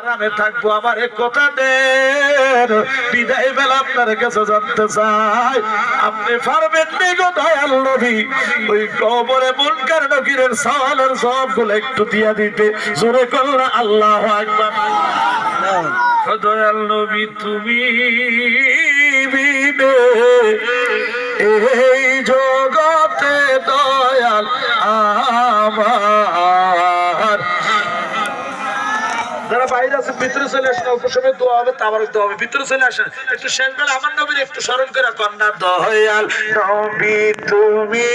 আরামে থাকব, আমার বিদায় বেলা আপনার কাছে জানতে চাই, আপনি পারবেন গো দয়াল নবী? ওই কবরে মুনকার নকিরের সওয়ালের একটু দিয়া দিতে। জোরে আল্লাহ আকবার। দয়াল নবী, তুমি বিনে এই জগতে দয়াল আমার। যারা বাইরে আছে, ভিতরে চলে আসেন, অল্প সময় দোয়া হবে তারপর দোয়া হবে। ভিতরে চলে আসেন। একটু শেষ বেলা আমার নবীর একটু স্মরণ করে কন্যা দয়াল নবী তুমি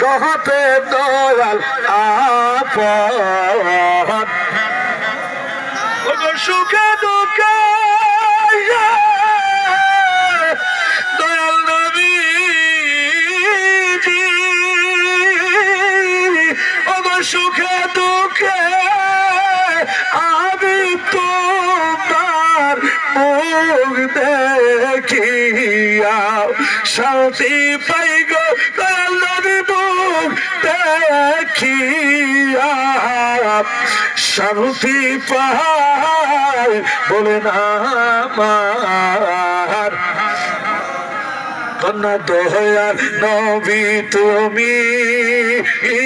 জগতে দয়াল ওগো সুখে শান্তি পাই গো মুখ দেখিয়া শান্তি পাই বলে না আমার কন্যা দয়ার নবী তুমি এই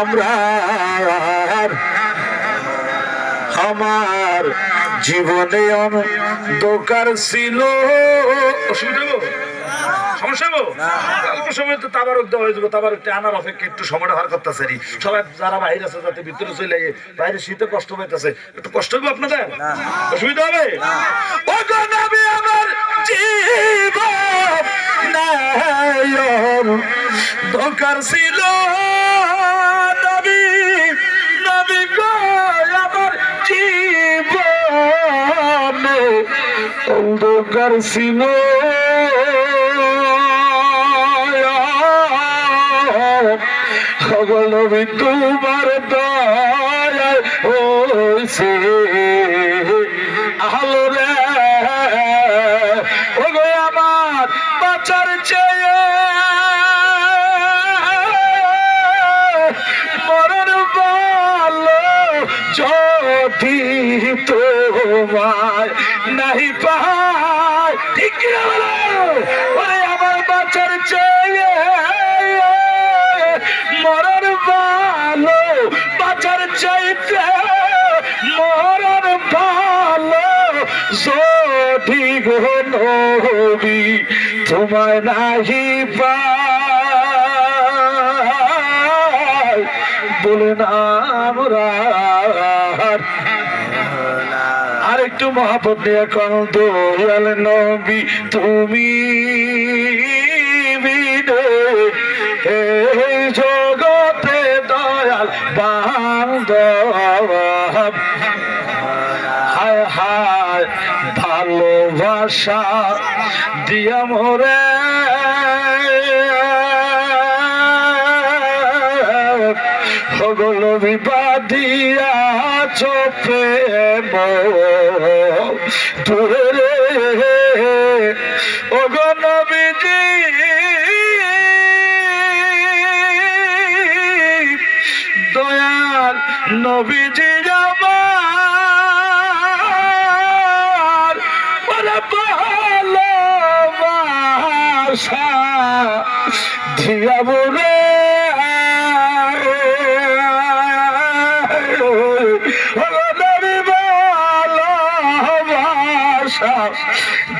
আমরা আমার জীবনে অন্ধকার ছিল? সমস্যা? অল্প সময় তো তাবারক দেওয়া হয়ে যাবে তাবারকটা আনার অপেক্ষা একটু সময়টা হার করতেছে সবাই যারা বাইরে আছে যাতে ভিতরে চলে বাইরে শীতে কষ্ট পাইতেছে একটু কষ্ট হবে আপনাদের? অসুবিধা হবে? আমার জীবন দরকার ছিল। নবী নবী গো। আমার জীবন অন্ধকার ছিল নবী তোমার দয়ায় হইছে আলো রে নাই পাই ঠিক কি বলো? আমার বাঁচার চেয়ে মরণ ভালো বাঁচার চাইতে মরণ ভালো যদি গো নবী তোমায় নাহি পাই বলে না আমরা একটু মহাপত নিয়ে কোন দয়াল নবী তুমি জগতে দয়াল হায় হায় ভালোবাসা দিয়া মোরে। চোপে দূরে রে ওগো নবীজি দয়াল নবীজি বলে ভালোবাসা দিয়া বলে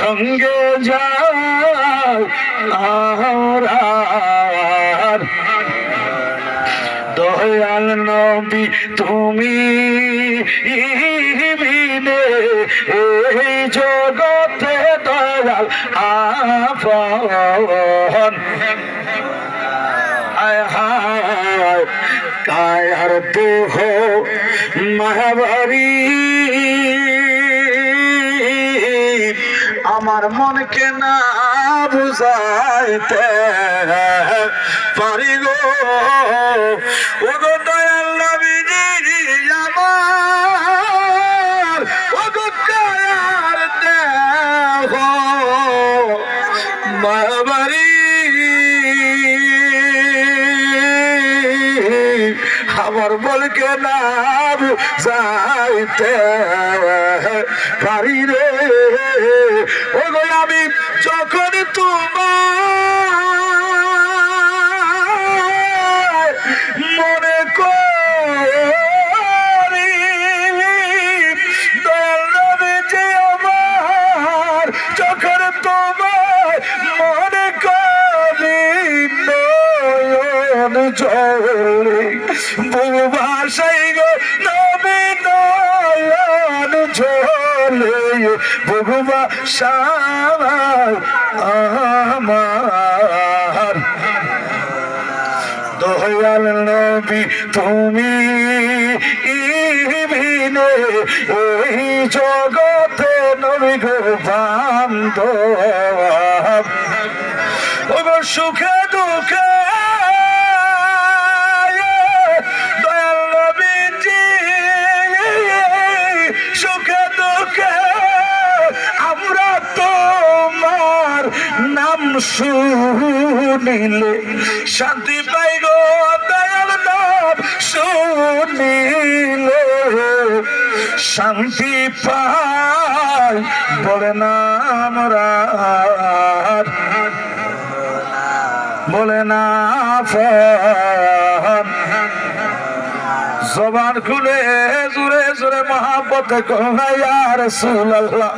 সঙ্গে যাও দয়াল নবী তুমি বিনে এই জগতে দয়াল আপা হায় কায়ার দেহ আমার মনকে না বুঝাইতে পারি গো। ও গো আমার বলকে যাইতে পারি রে। ও আমি যখন তোমার মনে করি, দয়াল যে আমার, যখন তোমার মনে করি, নয়ন জলে জলে বুবা সামার আমার। দয়াল নবী, তুমি ইবিনে এই জগতে নবী গো বান্ধব। সুখে দুঃখে শান্তি পাই গো দয়াল নাম শুনিলে শান্তি পাই বলে না আমরা। বলে না জবান খুলে জুড়ে জুড়ে মহাপতে কহাইয়ার সুল্লাহ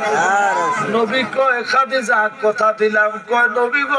নবী কয় খাদিজা কথা দিলাম। কয় নবী